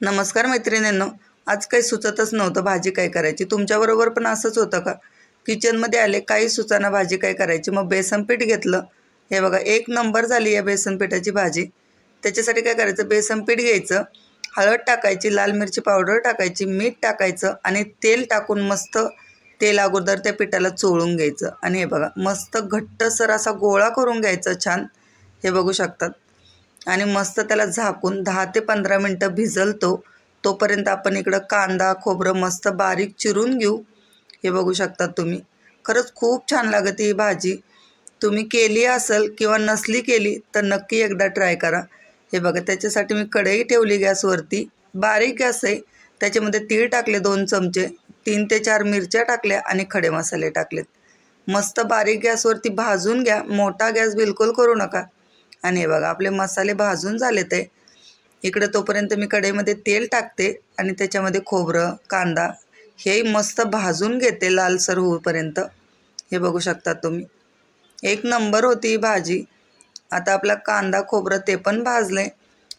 नमस्कार मैत्रिणींनो आज काही सुचतच नव्हतं भाजी काय करायची. तुमच्याबरोबर पण असंच होतं का? किचनमध्ये आले काही सुचाना भाजी काय करायची? मग बेसन पीठ घेतलं. हे बघा एक नंबर झाली या बेसन पिठाची भाजी. त्याच्यासाठी काय करायचं? बेसन पीठ घ्यायचं हळद टाकायची लाल मिरची पावडर टाकायची मीठ टाकायचं आणि तेल टाकून मस्त तेल अगोदर त्या पिठाला चोळून घ्यायचं. आणि हे बघा मस्त घट्टसर असा गोळा करून घ्यायचा छान. हे बघू शकतात. आणि मस्त त्याला झाकून दहा ते पंधरा मिनटं भिजलतो. तोपर्यंत आपण इकडं कांदा खोबरं मस्त बारीक चिरून घेऊ. हे बघू शकता तुम्ही. खरंच खूप छान लागते ही भाजी. तुम्ही केली असेल किंवा नसली केली तर नक्की एकदा ट्राय करा. हे बघा त्याच्यासाठी मी कढई ठेवली गॅसवरती. बारीक गॅस आहे. त्याच्यामध्ये तीळ टाकले दोन चमचे तीन ते चार मिरच्या टाकल्या आणि खडे मसाले टाकलेत. मस्त बारीक गॅसवरती भाजून घ्या. मोठा गॅस बिलकुल करू नका. आणि हे बघा आपले मसाले भाजून झाले ते. इकडे तोपर्यंत मी कढईमध्ये तेल टाकते आणि त्याच्यामध्ये खोबरं कांदा हेही मस्त भाजून घेते लालसर होईपर्यंत. हे बघू शकता तुम्ही. एक नंबर होती ही भाजी. आता आपला कांदा खोबरं ते पण भाजले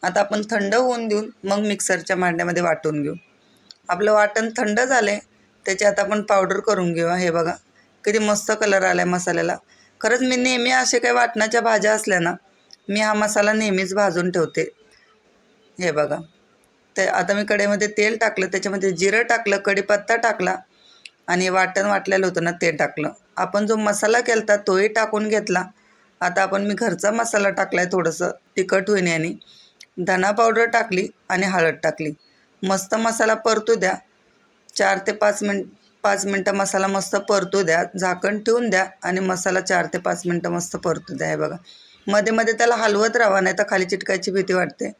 आता आपण थंड होऊन देऊन मग मिक्सरच्या मांड्यामध्ये वाटून घेऊ. आपलं वाटण थंड झाले त्याच्यात आपण पावडर करून घेऊ. हे बघा किती मस्त कलर आला आहे मसाल्याला. खरंच मी नेहमी असे काही वाटणाच्या भाज्या असल्या ना मी हा मसाला नेहमीच भाजून ठेवते. हे बघा. ते आता मी कढईमध्ये तेल टाकलं त्याच्यामध्ये जिरं टाकलं कढीपत्ता टाकला आणि वाटण वाटलेलं होतं ना ते टाकलं. आपण जो मसाला केला तोही टाकून घेतला. आता आपण मी घरचा मसाला टाकला आहे थोडंसं तिखट होईन धना पावडर टाकली आणि हळद टाकली. मस्त मसाला परतू द्या. चार ते पाच मिनट पाच मिनटं मसाला मस्त परतू द्या. झाकण ठेवून द्या आणि मसाला चार ते पाच मिनटं मस्त परतू द्या. हे बघा. मध्ये मध्ये त्याला हलवत राहावा नाही तर खाली चिटकायची भीती वाटते.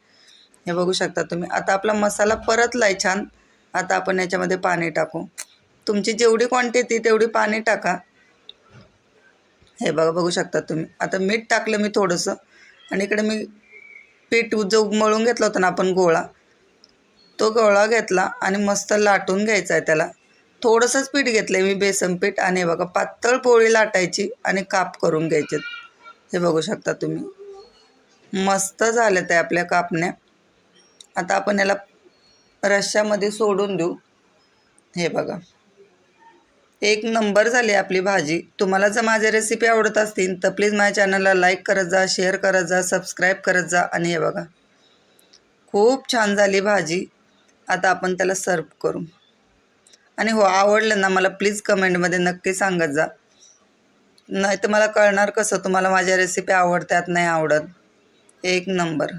हे बघू शकता तुम्ही. आता आपला मसाला परतला आहे छान. आता आपण याच्यामध्ये पाणी टाकू. तुमची जेवढी क्वांटिटी तेवढी पाणी टाका. हे बघा बघू शकता तुम्ही. आता मीठ टाकलं मी थोडंसं. आणि इकडे मी पीठ जो मळून घेतला होता ना आपण गोळा तो गोळा घेतला आणि मस्त लाटून घ्यायचा आहे त्याला. थोडंसंच पीठ घेतलं आहे मी बेसन पीठ. आणि हे बघा पातळ पोळी लाटायची आणि काप करून घ्यायचे हे बघू शकता तुम्ही. मस्त झालं ते आपल्या कापण्या. आता आपण याला रश्श्यामध्ये सोडून देऊ. हे बघा. एक नंबर झाली आपली भाजी. तुम्हाला जर माझ्या रेसिपी आवडत असतील तर प्लीज माझ्या चॅनलला लाईक करत जा शेअर करत जा सबस्क्राईब करत जा आणि हे बघा. खूप छान झाली भाजी. आता आपण त्याला सर्व करू. आणि हो आवडलं ना मला प्लीज कमेंटमध्ये नक्की सांगत जा. नाही तर मला कळणार कसं? तुम्हाला माझ्या रेसिपी आवडतात नाही आवडत? एक नंबर